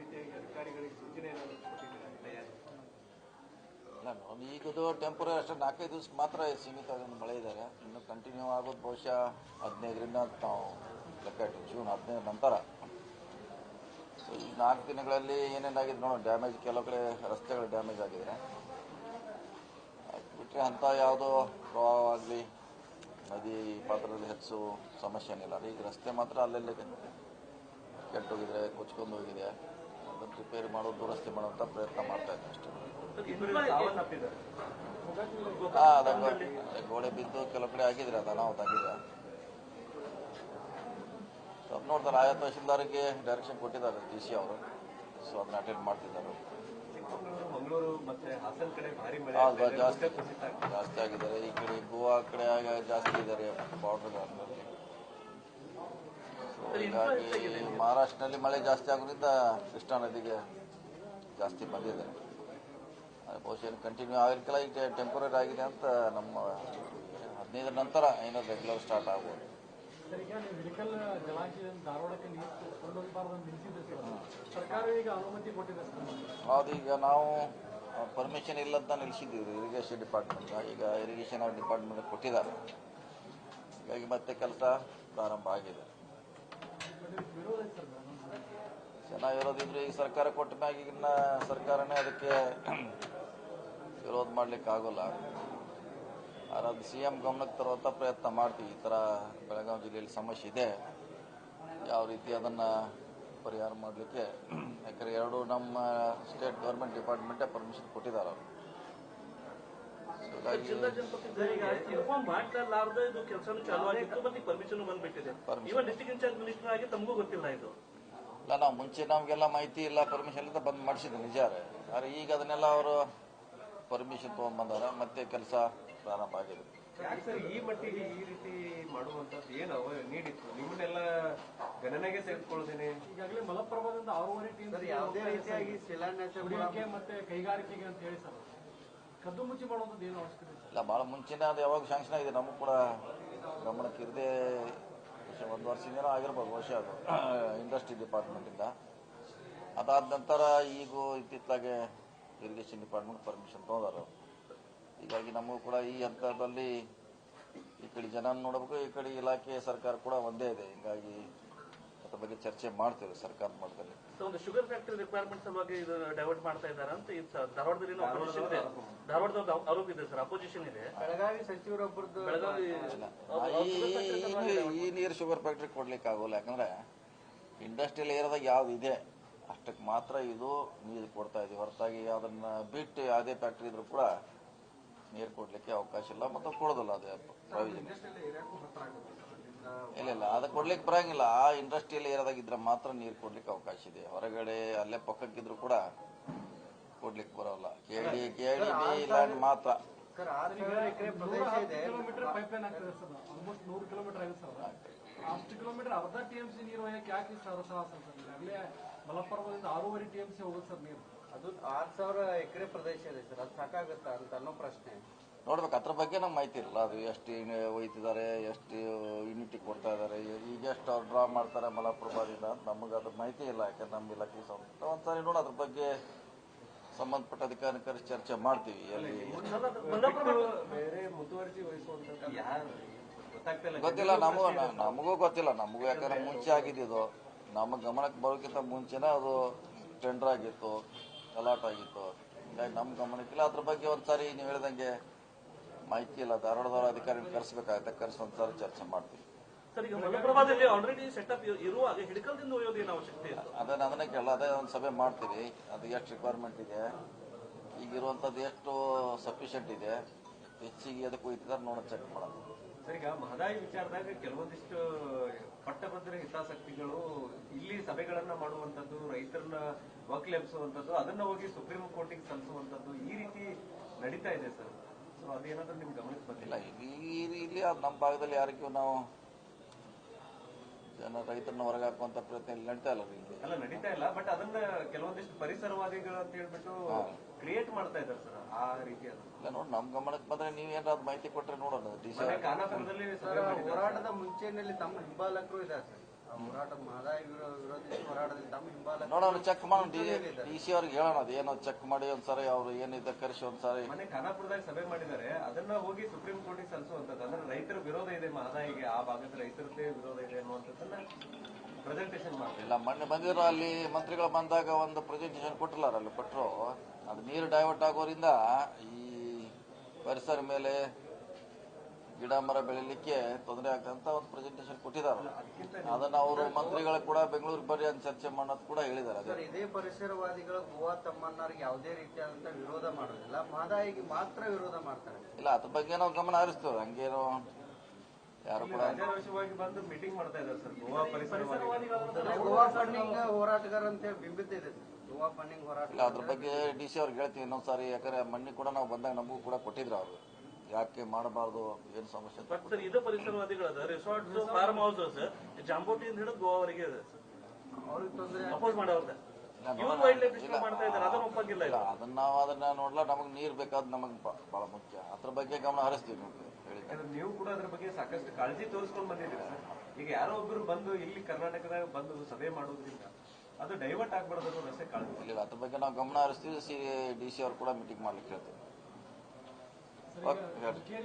ಅಧಿಕಾರಿಗಳಿಗೆ ಇಲ್ಲ ನೋಡಿ ಈಗದು ಟೆಂಪರರಿ ಅಷ್ಟೇ, ನಾಲ್ಕೈದು ದಿವಸ ಮಾತ್ರ ಸೀಮಿತ ಮಳೆ ಇದ್ದಾರೆ ಇನ್ನು ಕಂಟಿನ್ಯೂ ಆಗೋದು ಬಹುಶಃ ಹದಿನೈದರಿಂದ ನಾವು ಲೆಕ್ಕ ಇಟ್ಟು, ಜೂನ್ ಹದಿನೈದು ನಂತರ. ಸೊ ಈ ನಾಲ್ಕು ದಿನಗಳಲ್ಲಿ ಏನೇನಾಗಿದೆ ನೋಡೋಣ. ಡ್ಯಾಮೇಜ್ ಕೆಲವು ಕಡೆ ರಸ್ತೆಗಳು ಡ್ಯಾಮೇಜ್ ಆಗಿದೆ ಬಿಟ್ಟರೆ ಅಂಥ ಯಾವುದೋ ಪ್ರವಾಹ ಆಗಲಿ, ನದಿ ಪಾತ್ರದಲ್ಲಿ ಹೆಚ್ಚು ಸಮಸ್ಯೆ ಏನಿಲ್ಲ ಈಗ ರಸ್ತೆ ಮಾತ್ರ ಅಲ್ಲೆಲ್ಲೇ ಕೆಟ್ಟೋಗಿದೆ, ಕೊಚ್ಕೊಂಡು ಹೋಗಿದೆ. ಅದನ್ನು ರಿಪೇರಿ ಮಾಡೋದು ದುರಸ್ತಿ ಮಾಡುವಂಥ ಪ್ರಯತ್ನ ಮಾಡ್ತಾ ಇದ್ದೆ ಅಷ್ಟೇ. ಗೋಡೆ ಬಿದ್ದು ಕೆಲವು ಕಡೆ ಆಗಿದ್ರೆ ಅದು ಅನಾಹುತ ಆಗಿದೆ. ಅದು ನೋಡ್ತಾರೆ ಆಯಾ ತಹಶೀಲ್ದಾರಿಗೆ ಡೈರೆಕ್ಷನ್ ಕೊಟ್ಟಿದ್ದಾರೆ ಡಿ ಸಿ ಅವರು. ಸೊ ಅದನ್ನ ಅಟೆಂಡ್ ಮಾಡ್ತಿದ್ದಾರೆ. ಜಾಸ್ತಿ ಆಗಿದ್ದಾರೆ. ಈ ಕಡೆ ಗೋವಾ ಕಡೆ ಜಾಸ್ತಿ ಇದ್ದಾರೆ ಬಾರ್ಡರ್ ಹೀಗಾಗಿ ಮಹಾರಾಷ್ಟ್ರದಲ್ಲಿ ಮಳೆ ಜಾಸ್ತಿ ಆಗೋದ್ರಿಂದ ಕೃಷ್ಣಾ ನದಿಗೆ ಜಾಸ್ತಿ ಬಂದಿದೆ. ಬಹುಶಃ ಕಂಟಿನ್ಯೂ ಆಗಿರ್ಕಿಲ್ಲ ಈಗ ಟೆಂಪರರಿ ಆಗಿದೆ ಅಂತ ನಮ್ಮ ಹದಿನೈದರ ನಂತರ ಏನೋ ರೆಗ್ಯುಲರ್ ಸ್ಟಾರ್ಟ್ ಆಗ್ಬೋದು. ಅದೀಗ ನಾವು ಪರ್ಮಿಷನ್ ಇಲ್ಲ ಅಂತ ನಿಲ್ಲಿಸಿದ್ದೀವಿ ಇರಿಗೇಷನ್ ಡಿಪಾರ್ಟ್ಮೆಂಟ್ ಈಗ ಇರಿಗೇಷನ್ ಡಿಪಾರ್ಟ್ಮೆಂಟ್ ಕೊಟ್ಟಿದ್ದಾರೆ. ಹೀಗಾಗಿ ಮತ್ತೆ ಕೆಲಸ ಪ್ರಾರಂಭ ಆಗಿದೆ. ವಿರೋಧ ಐತೆ ಈಗ ಸರ್ಕಾರ ಕೊಟ್ಟ ಮ್ಯಾಗ ಈಗಿನ ಸರ್ಕಾರನೇ ಅದಕ್ಕೆ ವಿರೋಧ ಮಾಡ್ಲಿಕ್ಕೆ ಆಗೋಲ್ಲ. ಆದ್ರೆ ಅದು ಸಿ ಎಂ ಗಮನಕ್ಕೆ ತರುವಂಥ ಪ್ರಯತ್ನ ಮಾಡ್ತೀವಿ. ಈ ಥರ ಬೆಳಗಾವಿ ಜಿಲ್ಲೆಯಲ್ಲಿ ಸಮಸ್ಯೆ ಇದೆ. ಯಾವ ರೀತಿ ಅದನ್ನು ಪರಿಹಾರ ಮಾಡಲಿಕ್ಕೆ? ಯಾಕಂದ್ರೆ ಎರಡು ನಮ್ಮ ಸ್ಟೇಟ್ ಗೌರ್ಮೆಂಟ್ ಡಿಪಾರ್ಟ್ಮೆಂಟೇ ಪರ್ಮಿಷನ್ ಕೊಟ್ಟಿದ್ದಾರೆ ಅವರು. ಹೀಗಾಗಿ ಇನ್ಫಾರ್ಮ್ ಮಾಡ್ಲಾರ್ದ ಇದು ಕೆಲಸನೂ ಚಾಲು ಆಗಿತ್ತು ಮತ್ತೆ ಪರ್ಮಿಷನ್ ಬಂದ್ಬಿಟ್ಟಿದೆ. ಇವನ್ ಡಿಸ್ಟ್ರಿಕ್ಟ್ ಇನ್ಚಾರ್ಜ್ ಮಿನಿಸ್ಟರ್ ಆಗಿ ತಮಗೂ ಗೊತ್ತಿಲ್ಲ ಇದು. ಇಲ್ಲ ನಾವು ಮುಂಚೆ ನಮಗೆಲ್ಲ ಮಾಹಿತಿ ಇಲ್ಲ ಪರ್ಮಿಷನ್ ಅಂತ ಬಂದ್ ಮಾಡಿಸಿದ್ರು ನಿಜ ಆದರೆ ಆದ್ರೆ ಈಗ ಅದನ್ನೆಲ್ಲ ಅವರು ಪರ್ಮಿಷನ್ ತೊಗೊಂಡ್ಬಂದಾರ ಮತ್ತೆ ಕೆಲಸ ಪ್ರಾರಂಭ ಆಗಿದೆ. ಸರ್ ಈ ಮಟ್ಟಿಗೆ ಈ ರೀತಿ ಮಾಡುವಂತದ್ದು ಏನು ಅವ ನೀಡಿತ್ತು? ನಿಮ್ಮನ್ನೆಲ್ಲ ಗಣನೆಗೆ ತೆಗೆದುಕೊಳ್ಳದೇನೆ ಈಗಾಗಲೇ ಮಲಪ್ರಭಾದಿಂದ ಆರೂವರೆ ಟೀಮ್ ಯಾವುದೇ ರೀತಿಯಾಗಿ ಶಿಲಾನ್ಯಾಸ ಮತ್ತೆ ಕೈಗಾರಿಕೆಗೆ ಅಂತ ಹೇಳಿ ಸರ್ ಇಲ್ಲ. ಭಾಳ ಮುಂಚೆನೇ ಅದು ಯಾವಾಗ ಶಾಂಕ್ಷನ್ ಆಗಿದೆ, ನಮಗೂ ಕೂಡ ಗಮನಕ್ಕೆ ಇರದೆ ಒಂದು ವರ್ಷದಿಂದ ಆಗಿರ್ಬೋದು, ವರ್ಷ ಅದು ಇಂಡಸ್ಟ್ರಿ ಡಿಪಾರ್ಟ್ಮೆಂಟಿಂದ ಅದಾದ ನಂತರ ಈಗ ಇತ್ತಿತ್ತಲಾಗೆ ಇರಿಗೇಷನ್ ಡಿಪಾರ್ಟ್ಮೆಂಟ್ ಪರ್ಮಿಷನ್ ತೊಗೊಂಡಾರು. ಹೀಗಾಗಿ ನಮಗೂ ಕೂಡ ಈ ಹಂತದಲ್ಲಿ ಈ ಕಡೆ ಜನ ನೋಡಬೇಕು, ಈ ಕಡೆ ಇಲಾಖೆ ಸರ್ಕಾರ ಕೂಡ ಒಂದೇ ಇದೆ. ಹೀಗಾಗಿ ಅದ್ರ ಬಗ್ಗೆ ಚರ್ಚೆ ಮಾಡ್ತೇವೆ ಸರ್ಕಾರ ಮಟ್ಟದಲ್ಲಿ. ಸೊ ಒಂದು ಶುಗರ್ ಫ್ಯಾಕ್ಟರಿ ರಿಕ್ವೈರ್ಮೆಂಟ್ ಸಲುವಾಗಿ ಇದು ಡೈವರ್ಟ್ ಮಾಡ್ತಾ ಇದ್ದಾರೆ ಅಂತ ಧಾರವಾಡದಲ್ಲಿ ಅಪೋಸಿಷನ್ ಇದೆ. ಧಾರವಾಡದ ಆರೋಪ ಇದೆ ಸರ್ ಅಪೋಸಿಷನ್ ಇದೆ. ಬೆಳಗಾವಿ ಸಚಿವರೊಬ್ಬರದ್ದು ಬೆಳಗಾವಿ ಈ ನೀರು ಶುಗರ್ ಫ್ಯಾಕ್ಟ್ರಿ ಕೊಡ್ಲಿಕ್ಕೆ ಆಗೋಲ್ಲ ಯಾಕಂದ್ರೆ ಇಂಡಸ್ಟ್ರಿಯಲ್ ಏರಿಯಾದಾಗ ಯಾವ್ದು ಇದೆ? ಅಷ್ಟಕ್ಕೆ ಮಾತ್ರ ಇದು ನೀರು ಕೊಡ್ತಾ ಇದೆ. ಹೊರತಾಗಿ ಅದನ್ನ ಬಿಟ್ಟು ಯಾವುದೇ ಫ್ಯಾಕ್ಟ್ರಿ ಇದ್ರು ಕೂಡ ನೀರು ಕೊಡ್ಲಿಕ್ಕೆ ಅವಕಾಶ ಇಲ್ಲ ಮತ್ತು ಕೊಡೋದಿಲ್ಲ ಅದೇ ಪ್ರಯೋಜನ ಅದು ಕೊಡ್ಲಿಕ್ಕೆ ಬರಂಗಿಲ್ಲ. ಆ ಇಂಡಸ್ಟ್ರಿಯಲ್ ಏರಿಯಾದಾಗ ಇದ್ರೆ ಮಾತ್ರ ನೀರು ಕೊಡ್ಲಿಕ್ಕೆ ಅವಕಾಶ ಇದೆ. ಹೊರಗಡೆ ಅಲ್ಲೇ ಪಕ್ಕಕ್ಕಿದ್ರು ಕೂಡ ಕೊಡ್ಲಿಕ್ಕೆ ಬರೋಲ್ಲ. ಕೇಳಿ ಕೇಳಿ ಲ್ಯಾಂಡ್ ಮಾತ್ರ. ಸರ್ ಆರು ಸಾವಿರ ಎಕರೆ ಪ್ರದೇಶ ಇದೆ. ಕಿಲೋಮೀಟರ್ ಪೈಪ್ ಲೈನ್ ಆಗ್ತದೆ ಸರ್. ಆಲ್ಮೋಸ್ಟ್ ನೂರು ಕಿಲೋಮೀಟರ್ ಆಗಿದೆ ಸರ್. ಅಷ್ಟು ಕಿಲೋಮೀಟರ್ ಅರ್ಧ ಟಿ ಎಂ ಸಿ ನೀರು ಒಯ್ಯಕ್ಕೆ ಯಾಕೆ ಸರ್ ಸಾಹಸ ಸರ್? ಈಗಾಗಲೇ ಮಲಪ್ರಭಾದಿಂದ ಆರೂವರೆ ಟಿ ಎಂ ಸಿ ಹೋಗುತ್ತೆ ಸರ್ ನೀರು. ಅದು ಆರು ಸಾವಿರ ಎಕರೆ ಪ್ರದೇಶ ಇದೆ ಸರ್. ಅದು ಸಾಕಾಗುತ್ತಾ ಅಂತ ಅನ್ನೋ ಪ್ರಶ್ನೆ. ನೋಡ್ಬೇಕು ಅದ್ರ ಬಗ್ಗೆ ನಮ್ಗೆ ಮಾಹಿತಿ ಇರಲ್ಲ. ಅದು ಎಷ್ಟು ಒಯ್ತಿದ್ದಾರೆ ಎಷ್ಟು ಯೂನಿಟಿ ಕೊಡ್ತಾ ಇದ್ದಾರೆ ಈಗ ಎಷ್ಟು ಅವ್ರು ಡ್ರಾ ಮಾಡ್ತಾರೆ ಮಲಪ್ರಭಾದಿಂದ ಅಂತ ನಮಗೆ ಅದ್ರ ಮಾಹಿತಿ ಇಲ್ಲ. ಯಾಕಂದ್ರೆ ನಮ್ಮ ಇಲಾಖೆ ಸಂಬಂಧ ಒಂದ್ಸರಿ ನೋಡಿ ಅದ್ರ ಬಗ್ಗೆ ಸಂಬಂಧಪಟ್ಟ ಅಧಿಕಾರಿ ಕರೆಸಿ ಚರ್ಚೆ ಮಾಡ್ತೀವಿ. ಎಲ್ಲಿ ಗೊತ್ತಿಲ್ಲ ನಮಗೂ ನಮಗೂ ಗೊತ್ತಿಲ್ಲ. ನಮಗೂ ಯಾಕಂದ್ರೆ ಮುಂಚೆ ಆಗಿದ್ದು ನಮ್ಮ ಗಮನಕ್ಕೆ ಬರೋಕ್ಕಿಂತ ಮುಂಚೆನೇ ಅದು ಟೆಂಡರ್ ಆಗಿತ್ತು ಅಲಾಟ್ ಆಗಿತ್ತು. ಹೀಗಾಗಿ ನಮ್ಮ ಗಮನಕ್ಕಿಲ್ಲ. ಅದ್ರ ಬಗ್ಗೆ ಒಂದ್ಸಾರಿ ನೀವು ಹೇಳ್ದಂಗೆ ಮಾಹಿತಿ ಇಲ್ಲ ಧಾರವಾಡದವರ ಅಧಿಕಾರಿ ಕರೆಸಬೇಕಾಗತ್ತೆ ಕರೆಸುವಂತ ಚರ್ಚೆ ಮಾಡ್ತೀವಿ. ಅದನ್ನ ಅದನ್ನೇ ಕೇಳಲ್ಲ ಅದೇ ಒಂದು ಸಭೆ ಮಾಡ್ತೀವಿ. ಅದು ಎಷ್ಟು ರಿಕ್ವೈರ್ಮೆಂಟ್ ಇದೆ ಈಗ ಇರುವಂಥದ್ದು ಎಷ್ಟು ಸಫಿಷಿಯೆಂಟ್ ಇದೆ ಹೆಚ್ಚಿಗೆ ಅದಕ್ಕೆ ಹೋಯ್ತಿದ್ದಾರೆ ನೋಡೋ ಚೆಕ್ ಮಾಡೋದು ಸರಿ ಈಗ ಮಹದಾಯಿ ವಿಚಾರದಾಗ ಕೆಲವೊಂದಿಷ್ಟು ಪಟ್ಟಭದ್ರ ಹಿತಾಸಕ್ತಿಗಳು ಇಲ್ಲಿ ಸಭೆಗಳನ್ನ ಮಾಡುವಂತದ್ದು ರೈತರನ್ನ ವಕ್ಲೆಬ್ಸುವಂತದ್ದು ಅದನ್ನ ಹೋಗಿ ಸುಪ್ರೀಂ ಕೋರ್ಟಿಗೆ ಸಲ್ಲಿಸುವಂತದ್ದು ಈ ರೀತಿ ನಡೀತಾ ಇದೆ ಸರ್. ಇಲ್ಲ ಇಲ್ಲಿ ಇಲ್ಲಿ ಅದು ನಮ್ಮ ಭಾಗದಲ್ಲಿ ಯಾರಿಗೂ ನಾವು ಜನ ರೈತರನ್ನ ಹೊರಗೆ ಹಾಕುವಂತ ಪ್ರಯತ್ನ ಇಲ್ಲಿ ನಡೀತಾ ಇಲ್ಲ ಇಲ್ಲಿ ಅಲ್ಲ ನಡೀತಾ ಇಲ್ಲ ಬಟ್ ಅದನ್ನ ಕೆಲವೊಂದಿಷ್ಟು ಪರಿಸರವಾದಿಗಳು ಅಂತ ಹೇಳ್ಬಿಟ್ಟು ಕ್ರಿಯೇಟ್ ಮಾಡ್ತಾ ಇದ್ದಾರೆ ಸರ್ ಆ ರೀತಿಯಾದ ಇಲ್ಲ ನೋಡಿ ನಮ್ ಗಮನಕ್ಕೆ ಬಂದ್ರೆ ನೀವು ಏನಾದ್ರು ಮಾಹಿತಿ ಕೊಟ್ರೆ ನೋಡೋಣ ಖಾನಾಪುರದಲ್ಲಿ ಹೋರಾಟದ ಮುಂಚೆನಲ್ಲಿ ತಮ್ಮ ಹಿಂಬಾಲಕರು ಇದ್ದಾರೆ ಸರ್. ಆ ಹೋರಾಟ ಮಹದಾಯಿ ವಿರೋ- ನೋಡೋಣ ಚೆಕ್ ಮಾಡೋಣ ಡಿ ಸಿ ಅವ್ರಿಗೆ ಹೇಳೋಣ ಅದೇನೋ ಚೆಕ್ ಮಾಡಿ ಒಂದ್ಸರಿ ಅವ್ರು ಏನಿದೆ ಕರೆಸಿ ಒಂದ್ಸರಿ. ಖಾನಾಪುರದಾಗ ಸಭೆ ಮಾಡಿದ್ದಾರೆ. ಅದನ್ನ ಹೋಗಿ ಸುಪ್ರೀಂ ಕೋರ್ಟಿಗೆ ಸಲ್ಲಿಸುವಂತದ್ದು ಅಂದ್ರೆ ರೈತರ ವಿರೋಧ ಇದೆ ಮಹದಾಯಿಗೆ ಆ ಭಾಗದ ರೈತರದ್ದೇ ವಿರೋಧ ಇದೆ ಅನ್ನುವಂಥದ್ದನ್ನ ಪ್ರೆಸೆಂಟೇಷನ್ ಮಾಡ್ತಾರೆ. ಇಲ್ಲ ಮೊನ್ನೆ ಬಂದಿರೋ ಅಲ್ಲಿ ಮಂತ್ರಿಗಳು ಬಂದಾಗ ಒಂದು ಪ್ರೆಸೆಂಟೇಷನ್ ಕೊಟ್ಟಿಲ್ಲ ಅಲ್ಲಿ ಕೊಟ್ಟರು ಅದು ನೀರು ಡೈವರ್ಟ್ ಆಗೋರಿಂದ ಈ ಪರಿಸರ ಮೇಲೆ ಗಿಡ ಮರ ಬೆಳಿಲಿಕ್ಕೆ ತೊಂದರೆ ಆಗ್ತಂತ ಒಂದು ಪ್ರೆಸೆಂಟೇಷನ್ ಕೊಟ್ಟಿದ್ದಾರೆ. ಅದನ್ನ ಅವರು ಮಂತ್ರಿಗಳು ಕೂಡ ಬೆಂಗಳೂರು ಬರ್ರಿ ಅಂತ ಚರ್ಚೆ ಮಾಡೋದು ಕೂಡ ಹೇಳಿದ್ದಾರೆ. ಅದೇ ಸರ್ ಇದೇ ಪರಿಸರವಾದಿಗಳು ಗೋವಾ ತಮ್ಮನ್ನರಿಗೆ ಯಾವುದೇ ರೀತಿಯಾದಂತ ವಿರೋಧ ಮಾಡೋದಿಲ್ಲ. ಮಾದಾಯಿಗೆ ಮಾತ್ರ ವಿರೋಧ ಮಾಡ್ತಾರೆ. ಇಲ್ಲ ಅದ್ರ ಬಗ್ಗೆ ನಾವು ಗಮನ ಹರಿಸ್ತೇವೆ. ಹಂಗೇನು ಯಾರು ಕೂಡ ಬಂದು ಮೀಟಿಂಗ್ ಮಾಡ್ತಾ ಇದ್ದಾರೆ ಸರ್ ಗೋವಾ ಪರಿಸರವಾದಿಗಳು. ಗೋವಾ ಫಂಡಿಂಗ್ ಹೋರಾಟಗಾರ ಅಂತ ಹೇಳಿ ಬಿಂಬಿತ ಗೋವಾ ಫಂಡಿಂಗ್ ಹೋರಾಟ ಇಲ್ಲ ಅದ್ರ ಬಗ್ಗೆ ಡಿ ಸಿ ಅವ್ರಿಗೆ ಹೇಳ್ತೀವಿ ಇನ್ನೊಂದ್ಸಾರಿ. ಯಾಕಂದ್ರೆ ಮಣ್ಣಿ ಕೂಡ ನಾವು ಬಂದಾಗ ನಮಗೂ ಕೂಡ ಕೊಟ್ಟಿದ್ರು ಅವರು. ಯಾಕೆ ಮಾಡಬಾರದು? ಏನು ಸಮಸ್ಯೆ ಅಂತ ಬಟ್ ಸರ್ ಇದು ಪರಿಸರವಾದಿಗಳದ ರೆಸಾರ್ಟ್ಸ್ ಫಾರ್ಮ್ ಹೌಸಸ್ ಜಾಂಬೋಟಿಯಿಂದ ಹಿಡಿದು ಗೋವಾವರೆಗೆ ಇದೆ ಅಪೋಸ್ ಮಾಡೋರ್ದ ಇಲ್ಲ, ವೈಲ್ಡ್ ಲೈಫ್. ಮಾಡ್ತಾ ಇದ್ದಾರೆ ಅದನ್ನ ಒಪ್ಪಂಗಿಲ್ಲ ಇಲ್ಲ ಅದನ್ನ ನಾವು ಅದನ್ನ ನೋಡ್ಲಾ ನಮಗೆ ನೀರು ಬೇಕಾದ್ ನಮಗೆ ಬಹಳ ಮುಖ್ಯ. ಅದ್ರ ಬಗ್ಗೆ ಗಮನ ಹರಿಸ್ತೀವಿ ನಾವು ಹೇಳಿದ್ದೆ ನೀವು ಕೂಡ ಅದ್ರ ಬಗ್ಗೆ ಸಾಕಷ್ಟು ಕಾಳಜಿ ತೋರಿಸ್ಕೊಂಡು ಬಂದಿದ್ದೀರಿ ಸರ್ ಈಗ ಯಾರೋ ಒಬ್ರು ಬಂದು ಇಲ್ಲಿ ಕರ್ನಾಟಕದಾಗ ಬಂದು ಸಭೆ ಮಾಡೋದ್ರಿಂದ ಅದು ಡೈವರ್ಟ್ ಆಗ್ಬಾರ್ದು ಅನ್ನೋದು ಅಷ್ಟೇ ಕಾಳಜಿ ಇಲ್ಲ ಅದ್ರ ಬಗ್ಗೆ ನಾವು ಗಮನ ಹರಿಸ್ತೀವಿ. ಸಿ ಡಿ ಸಿ ಅವ್ರು ಕೂಡ ಮೀಟಿಂಗ್ ಮಾಡ್ಲಿಕ್ಕೆ ಹೇಳ್ತೀವಿ ಸರ್ ಓಕೆ,